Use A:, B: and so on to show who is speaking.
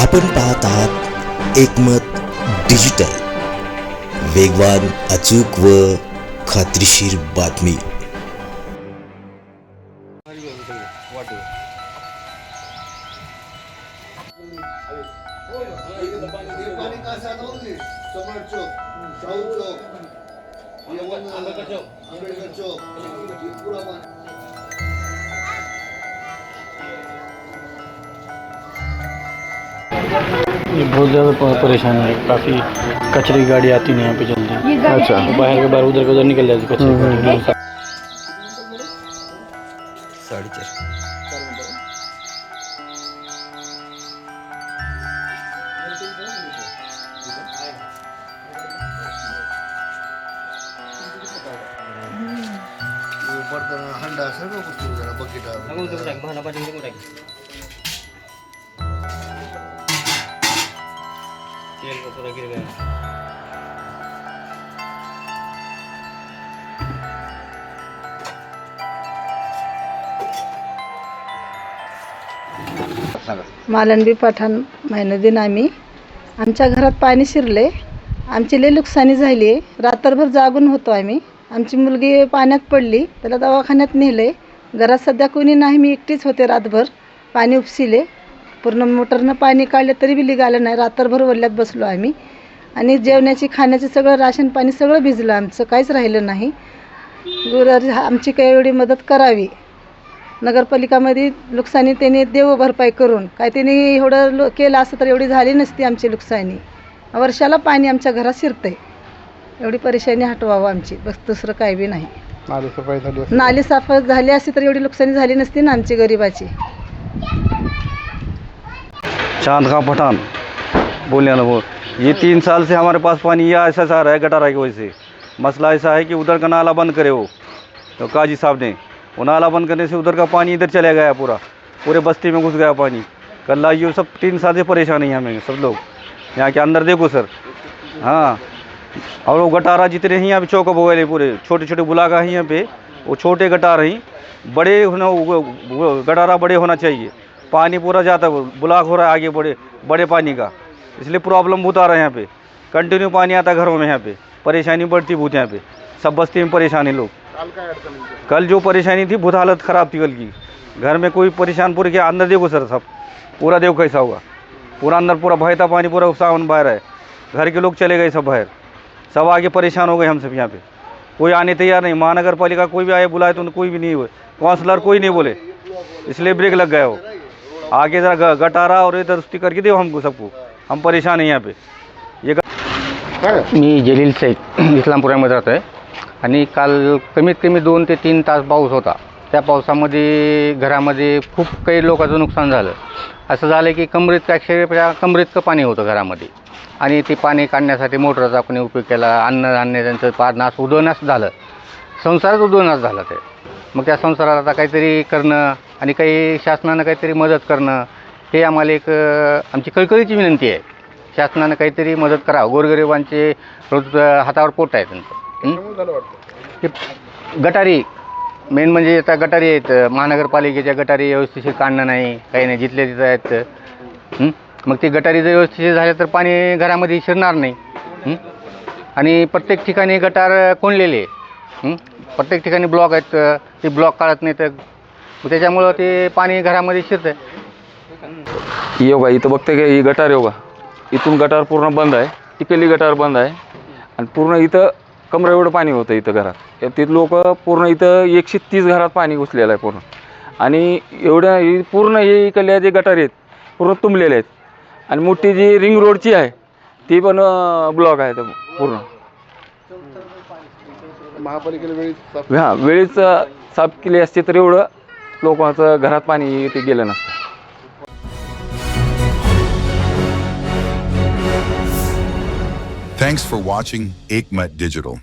A: आपण पाहत आहात एकमत डिजिटल. वेगवान अचूक व खात्रीशीर बातमी.
B: चौक चौक
C: ये बहुत ज़्यादा परेशान है। काफ़ी कचरे की गाड़ी आती नहीं यहाँ पे जल्दी। अच्छा। बाहर के बाहर उधर का उधर निकल जाती कचरे की गाड़ी
B: बर्तन हंडा सगळं पुस्तक जरा बकेट
D: मालनबी पठाण महिनुद्दीन आम्ही. आमच्या घरात पाणी शिरले. आमची लई नुकसानी झाली. आहे रात्रभर जागून होतो आम्ही. आमची मुलगी पाण्यात पडली. त्याला दवाखान्यात नेले. घरात सध्या कोणी नाही. मी एकटीच होते रातभर. पाणी उपसिले पूर्ण मोटरनं पाणी काढले तरी बी निघालं नाही. रात्रभर वल्ल्यात बसलो आम्ही. आणि जेवणाची खाण्याची सगळं राशन पाणी सगळं भिजलं आमचं. काहीच राहिलं नाही. गुरु आमची काही एवढी मदत करावी. नगरपालिकामध्ये नुकसानी त्यांनी देव भरपाई करून. काय त्यांनी एवढं लो केलं असतं तर एवढी झाली नसती आमची नुकसानी. वर्षाला पाणी आमच्या घरात शिरतंय. एवढी परेशानी हटवावं आमची. बस दुसरं काही बी नाही. नाली साफ झाली असती तर एवढी नुकसानी झाली नसती ना आमची गरिबाची.
E: चाँद का पठान बोलने वाला वो, ये तीन साल से हमारे पास पानी, ये ऐसा सा रहा है गटारा की वजह से। मसला ऐसा है कि उधर का नाला बंद करे वो तो काजी साहब ने। वो नाला बंद करने से उधर का पानी इधर चला गया पूरा, पूरे बस्ती में घुस गया पानी। कल ये सब तीन साल से परेशान है हमें सब लोग। यहाँ के अंदर देखो सर। हाँ और वो गटारा जितने हैं यहाँ पे चौक बोले पूरे छोटे छोटे बुलाका हैं यहाँ पे, वो छोटे गटार हैं। बड़े होना गटारा बड़े होना चाहिए। पानी पूरा जाता है ब्लॉक हो रहा है आगे बड़े बड़े पानी का। इसलिए प्रॉब्लम बहुत आ रहा है यहाँ पे। कंटिन्यू पानी आता है घरों में यहाँ पे। परेशानी बढ़ती बहुत यहाँ पे। सब बस्ती में परेशान है लोग। कल जो परेशानी थी बहुत हालत ख़राब थी कल की। घर में कोई परेशान पूरे के अंदर देखो सर सब। पूरा देखो कैसा हुआ पूरा अंदर पूरा बहता पानी पूरा सावन बाहर है। घर के लोग चले गए सब बाहर। सब आगे परेशान हो गए हम सब यहाँ पे। कोई आने तैयार नहीं। महानगर पालिका कोई भी आए बुलाए तो कोई भी नहीं हुए। काउंसलर कोई नहीं बोले। इसलिए ब्रेक लग गया वो। आगे जरा ग- गटारा और इधर उस्ती करके दो हमको सबको। हम परेशान हैं यहाँ पे। ये
C: मी जलील शेख इस्लामपुरामध्ये राहतो आहे. आणि काल कमीत कमी दोन ते तीन तास पाऊस होता. त्या पावसामध्ये घरामध्ये खूप काही लोकांचं नुकसान झालं. असं झालं की कमरेत अक्षरशः कमरीतकं पाणी होतं घरामध्ये. आणि ते पाणी काढण्यासाठी मोटरचा कोणी उपयोग केला अन्न धान्य त्यांचं पारनाश उदवनाश झालं. संसारच उदवनाश झालं ते. मग त्या संसाराला आता काहीतरी करणं आणि काही शासनानं काहीतरी मदत करणं हे आम्हाला एक आमची कळकळीची विनंती आहे. शासनानं काहीतरी मदत करावं गोरगरिबांचे रोज हातावर पोट आहे त्यांचं. गटारी मेन म्हणजे आता गटारी आहेत. महानगरपालिकेच्या गटारी व्यवस्थिशीर काढणं नाही काही नाही जिथल्या तिथं आहेत. मग ते गटारी जर व्यवस्थिशीर झाल्या तर पाणी घरामध्ये शिरणार नाही. आणि प्रत्येक ठिकाणी गटार कोंडलेले आहे. प्रत्येक ठिकाणी ब्लॉक आहेत ते ब्लॉक काढत नाही तर त्याच्यामुळं ते पाणी घरामध्ये शिरतं
F: ये बघा इथं बघते का ही गटार योगा इथून गटार पूर्ण बंद आहे तिकडली गटार बंद आहे. आणि पूर्ण इथं कमरा एवढं पाणी होतं इथं घरात. तिथं लोक पूर्ण इथं एकशे तीस घरात पाणी घुसलेलं आहे पूर्ण. आणि एवढ्या ही पूर्ण हे इकडल्या जे गटार आहेत पूर्ण तुंबलेले आहेत. आणि मोठी जी रिंग रोडची आहे ती पण ब्लॉक आहे पूर्ण.
B: महापालिकेला वेळी
F: हां वेळीच अं, साफ केली असती तर एवढं लोकांचं घरात पाणी ते गेलं नसतं
G: Thanks for watching Aikmat Digital.